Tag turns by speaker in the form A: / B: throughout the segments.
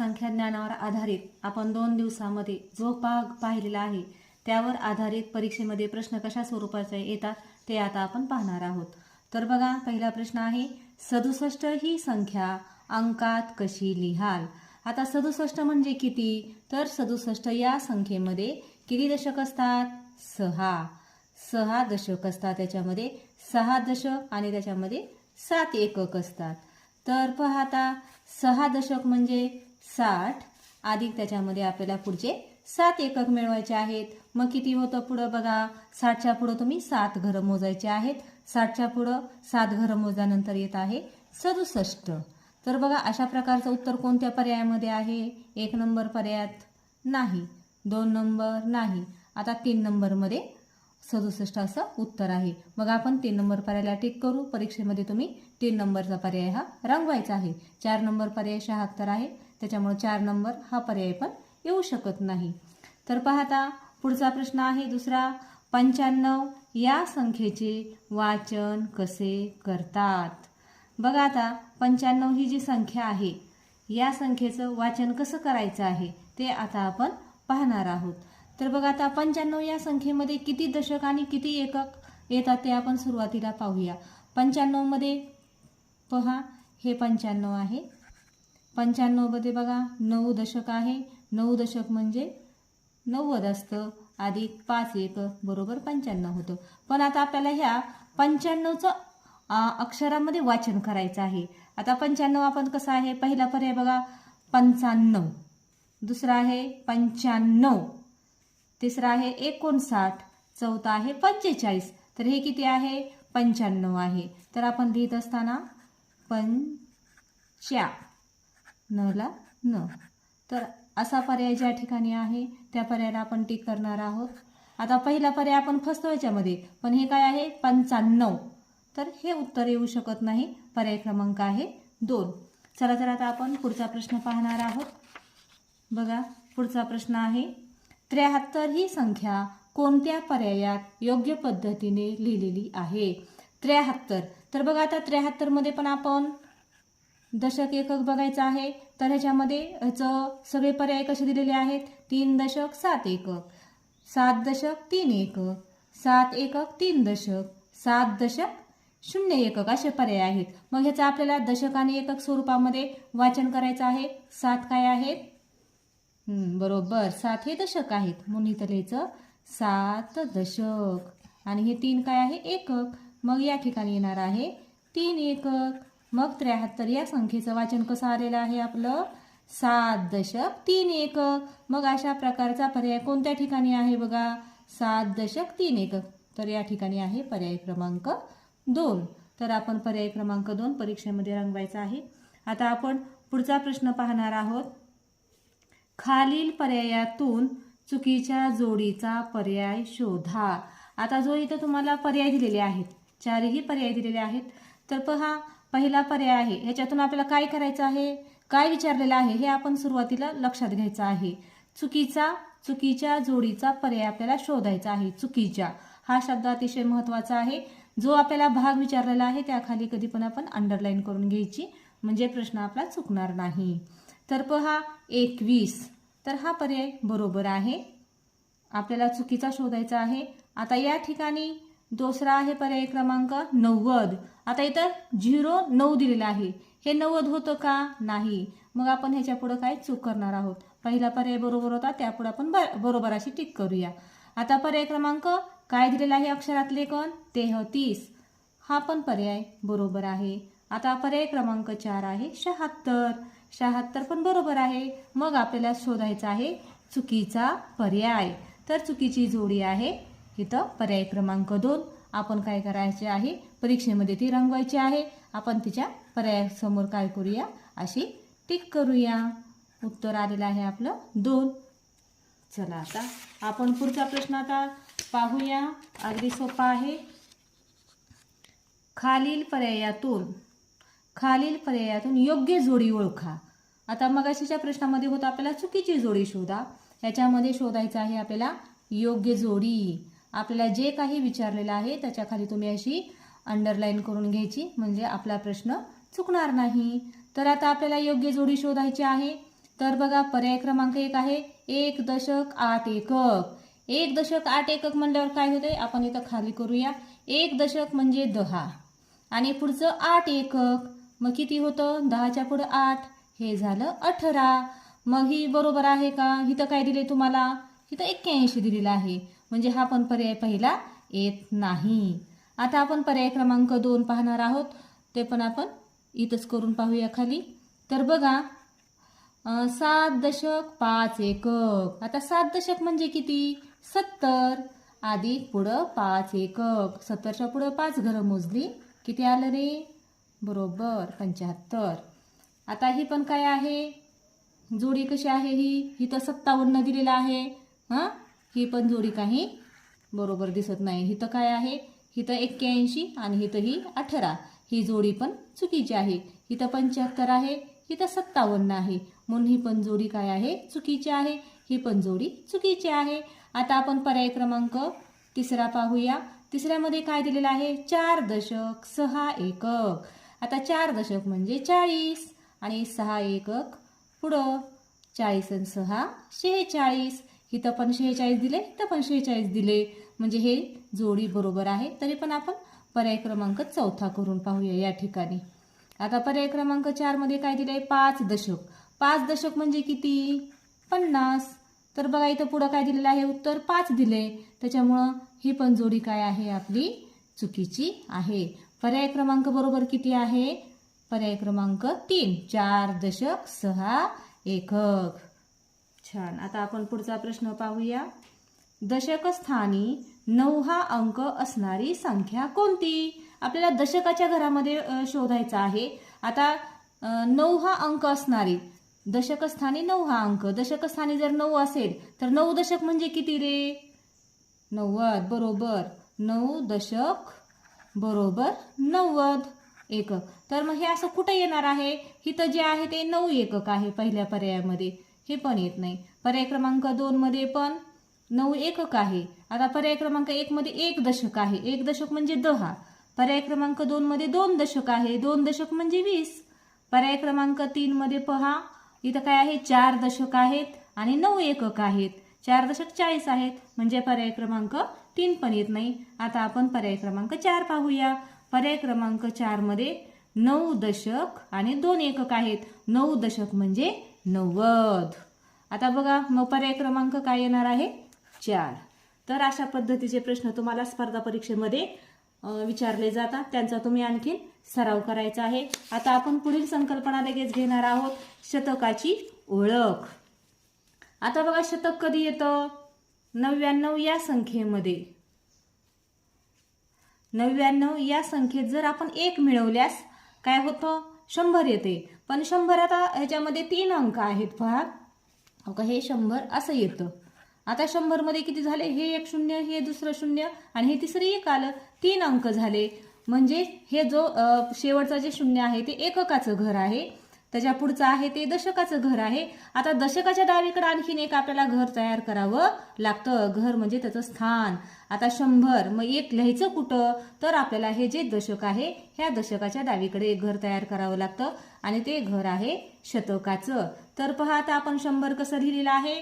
A: संख्याज्ञानावर आधारित आपण दोन दिवसामध्ये जो भाग पाहिलेला आहे त्यावर आधारित परीक्षेमध्ये प्रश्न कशा स्वरूपाचे येतात ते आता आपण पाहणार आहोत. तर बघा पहिला प्रश्न आहे सदुसष्ट ही संख्या अंकात कशी लिहाल? आता सदुसष्ट म्हणजे किती? तर सदुसष्ट या संख्येमध्ये किती दशक असतात? सहा. सहा दशक असतात त्याच्यामध्ये सहा दशक आणि त्याच्यामध्ये सात एकक असतात. तर पहा आता सहा दशक म्हणजे साठ. अधिक त्याच्यामध्ये आपल्याला पुढचे सात एकक मिळवायचे आहेत. मग किती होतं पुढं बघा? साठच्या पुढं तुम्ही सात घरं मोजायचे आहेत. साठच्या पुढं सात घरं मोजल्यानंतर येत आहे सदुसष्ट. तर बघा अशा प्रकारचं उत्तर कोणत्या पर्यायामध्ये आहे? एक नंबर पर्यायात नाही. दोन नंबर नाही. आता तीन नंबरमध्ये सदुसष्ट असं उत्तर आहे. मग आपण तीन नंबर पर्यायाला टिक करू. परीक्षेमध्ये तुम्ही तीन नंबरचा पर्याय हा रंगवायचा आहे. चार नंबर पर्याय शहात्तर आहे. त्याच्यामुळे चार नंबर हा पर्याय पण येऊ शकत नाही. तर पाहता पुढचा प्रश्न आहे दुसरा. पंच्याण्णव या संख्येचे वाचन कसे करतात? बघा आता पंच्याण्णव ही जी संख्या आहे या संख्येचं वाचन कसं करायचं आहे ते आता आपण पाहणार आहोत. तर बघा आता पंच्याण्णव या संख्येमध्ये किती दशक आणि किती एकक येतात ते आपण सुरुवातीला पाहूया. पंच्याण्णवमध्ये पहा हे पंच्याण्णव आहे. पंच्याण्णवमध्ये बघा नऊ दशक आहे. नऊ दशक म्हणजे नव्वद असतं. अधिक पाच एक बरोबर पंच्याण्णव होतं. पण आता आपल्याला ह्या पंच्याण्णवचं अक्षरामध्ये वाचन करायचं आहे. आता पंच्याण्णव आपण कसं आहे? पहिला पर्याय बघा पंचाण्णव. दुसरा आहे पंच्याण्णव. तिसरा आहे एकोणसाठ चौथा आहे पंचेचाळीस. तर हे किती आहे? पंच्याण्णव आहे. तर आपण लिहित असताना पंच्या नला न. तर असा पर्याय ज्या ठिकाणी आहे त्या पर्यायाला आपण टिक करणार आहोत. आता पहिला पर्याय आपण फसतो याच्यामध्ये. पण हे काय आहे? पंच्याण्णव तर हे उत्तर येऊ शकत नाही. पर्याय क्रमांक आहे दोन. चला तर आता आपण पुढचा प्रश्न पाहणार आहोत. बघा पुढचा प्रश्न आहे त्र्याहत्तर ही संख्या कोणत्या पर्यायात योग्य पद्धतीने लिहिलेली आहे? त्र्याहत्तर. तर बघा आता त्र्याहत्तरमध्ये पण आपण दशक एकक बघायचं आहे. तर ह्याच्यामध्ये ह्याचं सगळे पर्याय कसे दिलेले आहेत? तीन दशक सात एकक. सात दशक तीन एकक. सात एकक तीन दशक. सात दशक शून्य एकक असे पर्याय आहेत. मग ह्याचं आपल्याला दशक आणि एकक स्वरूपामध्ये वाचन करायचं आहे. सात काय आहेत? बरोबर. सात हे दशक आहेत. मुनीतलेचं सात दशक. आणि हे तीन काय आहे? एकक. मग या ठिकाणी येणार आहे तीन एकक. मग त्र्याहत्तर. या संख्येचं वाचन कसं आलेलं आहे आपलं? सात दशक तीन एकक. मग अशा प्रकारचा पर्याय कोणत्या ठिकाणी आहे बघा? सात दशक तीन एकक. तर या ठिकाणी आहे पर्याय क्रमांक दोन. तर आपण पर्याय क्रमांक दोन परीक्षेमध्ये रंगवायचा आहे. आता आपण पुढचा प्रश्न पाहणार आहोत. खालील पर्यायातून चुकीच्या जोडीचा पर्याय शोधा. आता जो इथं तुम्हाला पर्याय दिलेले आहेत चारही पर्याय दिलेले आहेत तर पहा पहिला पर्याय आहे ह्याच्यातून आपल्याला काय करायचं आहे? काय विचारलेलं आहे? हे आपण सुरुवातीला लक्षात घ्यायचं आहे. चुकीचा चुकीच्या जोडीचा पर्याय आपल्याला शोधायचा आहे चुकीच्या. हा शब्द अतिशय महत्त्वाचा आहे. जो आपल्याला भाग विचारलेला आहे त्याखाली कधी पण आपण अंडरलाईन करून घ्यायची म्हणजे प्रश्न आपला चुकणार नाही. तर पहा एकवीस. तर हा पर्याय बरोबर आहे. आपल्याला चुकीचा शोधायचा आहे. आता या ठिकाणी दुसरा आहे पर्याय क्रमांक नव्वद. आता इथं झिरो नऊ दिलेला आहे. हे नव्वद होतं का? नाही. मग आपण ह्याच्या पुढं काय चूक करणार आहोत? पहिला पर्याय बरोबर होता त्यापुढे आपण ब- बरोबर अशी टिक करूया. आता पर्याय क्रमांक काय दिलेला आहे अक्षरातले कोण तेहतीस. हा पण पर्याय बरोबर आहे. आता पर्याय क्रमांक चार आहे शहात्तर. शहात्तर पण बरोबर आहे. मग आपल्याला शोधायचा आहे चुकीचा पर्याय. तर चुकीची जोडी आहे. इथं पर्याय क्रमांक दोन. आपण काय करायचे आहे? परीक्षेमध्ये ती रंगवायची आहे. आपण तिच्या पर्यायासमोर काय करूया? अशी टिक करूया. उत्तर आलेलं आहे आपलं दोन. चला आता आपण पुढचा प्रश्न आता पाहूया. अगदी सोपा आहे. खालील पर्यायातून खालील पर्यायातून योग्य जोडी ओळखा. आता मगाशीच्या प्रश्नामध्ये होतं आपल्याला चुकीची जोडी शोधा. याच्यामध्ये शोधायचं आहे आपल्याला योग्य जोडी. आपल्याला जे काही विचारलेलं आहे त्याच्याखाली तुम्ही अशी अंडरलाईन करून घ्यायची म्हणजे आपला प्रश्न चुकणार नाही. तर आता आपल्याला योग्य जोडी शोधायची आहे. तर बघा पर्याय क्रमांक एक आहे एक दशक आठ एकक. एक दशक आठ एकक म्हणल्यावर काय होते आपण इथं खाली करूया. एक दशक म्हणजे दहा. आणि पुढचं आठ एकक. मग किती होतं? दहाच्या पुढं आठ. हे झालं अठरा. मग ही बरोबर आहे का? इथं काय दिले तुम्हाला? इथं एक्क्याऐंशी दिलेलं आहे. म्हणजे हा पण पर्याय पहिला येत नाही. आता आपण पर्याय क्रमांक दोन पाहणार आहोत. ते पण आपण इथंच करून पाहूया खाली. तर बघा सात दशक पाच एकक. आता सात दशक म्हणजे किती? सत्तर. आधी पुढं पाच एकक. सत्तरच्या पुढं पाच घरं मोजली. किती आलं रे? बरोबर पंच्याहत्तर. आता ही पण काय आहे? जोडी कशी आहे ही? ही तर सत्तावन्न दिलेलं आहे. हां? ही पण जोडी काही बरोबर दिसत नाही. ही तर काय आहे? ही तर एक्क्याऐंशी आणि ही तर ही अठरा. ही जोडी पण चुकीची आहे. ही तर पंच्याहत्तर आहे. ही तर सत्तावन्न आहे. म्हणून ही पण जोडी काय आहे? चुकीची आहे. ही पण जोडी चुकीची आहे. आता आपण पर्याय क्रमांक तिसरा पाहूया. तिसऱ्यामध्ये काय दिलेलं आहे? चार दशक सहा एकक. आता चार दशक म्हणजे चाळीस आणि सहा एकक पुढं चाळीस आणि सहा शेहेचाळीस. इथं पण शेहेचाळीस दिले इथं पण शेहेचाळीस दिले. म्हणजे हे जोडी बरोबर आहे. तरी पण आपण पर्याय क्रमांक चौथा करून पाहूया या ठिकाणी. आता पर्याय क्रमांक चारमध्ये काय दिलं आहे पाच दशक. पाच दशक म्हणजे किती? पन्नास. तर बघा इथं पुढं काय दिलेलं आहे? उत्तर पाच दिले. त्याच्यामुळं ही पण जोडी काय आहे? आपली चुकीची आहे. पर्याय क्रमांक बरोबर किती आहे? पर्याय क्रमांक तीन. चार दशक सहा एकक. छान. आता आपण पुढचा प्रश्न पाहूया. दशकस्थानी नऊ हा अंक असणारी संख्या कोणती? आपल्याला दशकाच्या घरामध्ये शोधायचा आहे. आता नऊ हा अंक असणारी दशकस्थानी नऊ हा अंक. दशकस्थानी जर नऊ असेल तर नऊ दशक म्हणजे किती रे? नव्वद. बरोबर. नऊ दशक बरोबर नव्वद. एकक. तर मग हे असं कुठं येणार आहे? इथं जे आहे ते नऊ एकक आहे पहिल्या पर्यायामध्ये. हे पण येत नाही. पर्याय क्रमांक दोनमध्ये पण नऊ एकक आहे. आता पर्याय क्रमांक एकमध्ये एक दशक आहे. एक दशक म्हणजे दहा. पर्याय क्रमांक दोनमध्ये दोन दशक आहे. दोन दशक म्हणजे वीस. पर्याय क्रमांक तीनमध्ये पहा. इथं काय आहे? चार दशक आहेत आणि नऊ एकक आहेत. चार दशक चाळीस आहेत. म्हणजे पर्याय क्रमांक तीन पण येत नाही. आता आपण पर्याय क्रमांक चार पाहूया. पर्याय क्रमांक चारमध्ये नऊ दशक आणि दोन एकक आहेत. नऊ दशक म्हणजे नव्वद. आता बघा मग पर्याय क्रमांक काय येणार आहे? चार. तर अशा पद्धतीचे प्रश्न तुम्हाला स्पर्धा परीक्षेमध्ये विचारले जातात. त्यांचा तुम्ही आणखीन सराव करायचा आहे. आता आपण पुढील संकल्पना लगेच घेणार आहोत. शतकाची ओळख. आता बघा शतक कधी येतं? नव्याण्णव या संख्येमध्ये. नव्याण्णव या संख्येत जर आपण एक मिळवल्यास काय होतं? शंभर येते. पण शंभर आता ह्याच्यामध्ये तीन अंक आहेत पहा. का हे शंभर असं येतं. आता शंभरमध्ये किती झाले? हे एक शून्य हे दुसरं शून्य आणि हे तिसरं एक आलं. तीन अंक झाले. म्हणजे हे जो शेवटचा शेवटचं जे शून्य आहे ते एककाचं घर आहे. त्याच्या पुढचं आहे ते दशकाचं घर आहे. आता दशकाच्या डावीकडे आणखीन एक आपल्याला घर तयार करावं लागतं. घर म्हणजे त्याचं स्थान. आता शंभर मग एक लिहायचं कुठं? तर आपल्याला हे जे दशक आहे ह्या दशकाच्या डावीकडे एक घर तयार करावं लागतं. आणि ते घर आहे शतकाचं. तर पहा आता आपण शंभर कसं लिहिलेलं आहे?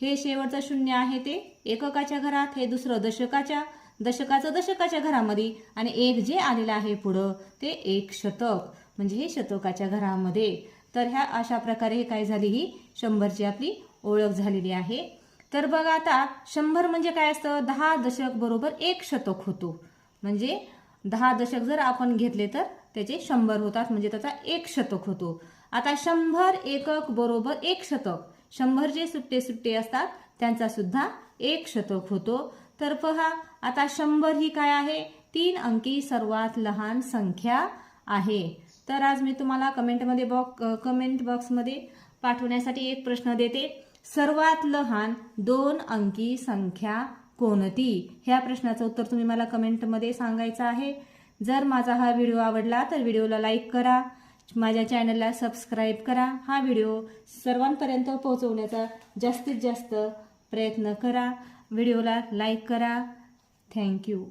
A: हे शेवटचं शून्य आहे ते एककाच्या घरात हे दुसरं दशकाच्या. दशकाचं दशकाच्या घरामध्ये आणि एक जे आलेलं आहे पुढं ते एक शतक. म्हणजे हे शतकाच्या घरामध्ये. तर ह्या अशा प्रकारे काय झाली ही? शंभरची आपली ओळख झालेली आहे. तर बघा आता शंभर म्हणजे काय असतं? दहा दशक बरोबर एक शतक होतो. म्हणजे दहा दशक जर आपण घेतले तर त्याचे शंभर होतात म्हणजे त्याचा एक शतक होतो. आता शंभर एकक बरोबर एक शतक. शंभर जे सुट्टे सुट्टे असतात त्यांचा सुद्धा एक शतक होतो. तर पहा आता शंभर ही काय आहे? तीन अंकी सर्वात लहान संख्या आहे. तर आज मी तुम्हाला कमेंटमध्ये बॉक कमेंट बॉक्समध्ये पाठवण्यासाठी एक प्रश्न देते. सर्वात लहान दोन अंकी संख्या कोणती? ह्या प्रश्नाचं उत्तर तुम्ही मला कमेंटमध्ये सांगायचं आहे. जर माझा हा व्हिडिओ आवडला तर व्हिडिओला लाईक करा. माझ्या चॅनलला सबस्क्राईब करा. हा व्हिडिओ सर्वांपर्यंत पोहोचवण्याचा जास्तीत जास्त प्रयत्न करा. व्हिडिओला लाईक करा. थँक्यू.